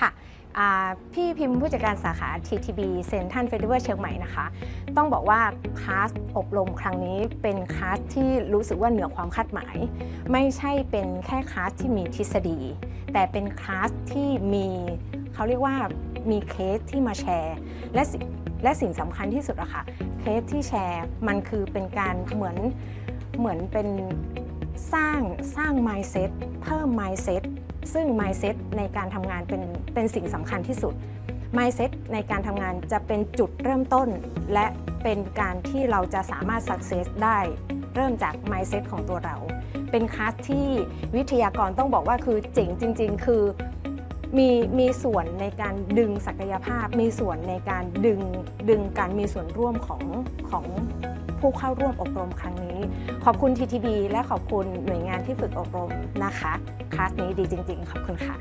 ค่ะพี่พิมพ์ผู้จัดการสาขา TTB เซนทันเฟสติวัลเชียงใหม่นะคะ ต้องบอกว่าคลาสอบรมครั้งนี้เป็นคลาสที่รู้สึกว่าเหนือความคาดหมาย ไม่ใช่เป็นแค่คลาสที่มีทฤษฎี แต่เป็นคลาสที่มีเขาเรียกว่ามีเคสที่มาแชร์ และและสิ่งสำคัญที่สุดอะค่ะเคสที่แชร์มันคือเป็นการเหมือนเหมือนเป็น สร้างสร้าง mindset เพิ่ม mindset ซึ่ง mindset ในการทำงานเป็นเป็นสิ่งสำคัญที่สุด mindset ในการทำงานจะเป็นจุดเริ่มต้น และเป็นการที่เราจะสามารถ success ได้ เริ่มจาก mindset ของตัวเรา เป็นคลาสที่วิทยากรต้องบอกว่าคือเจ๋งจริง ๆ คือมีมีส่วนในการดึงศักยภาพ มีส่วนในการดึงดึงการมีส่วนร่วมของของ ผู้เข้าร่วมอบรมครั้งนี้ ขอบคุณ TTB และขอบคุณหน่วยงานที่ฝึกอบรมนะคะคลาสนี้ดีจริง ๆ ขอบคุณค่ะ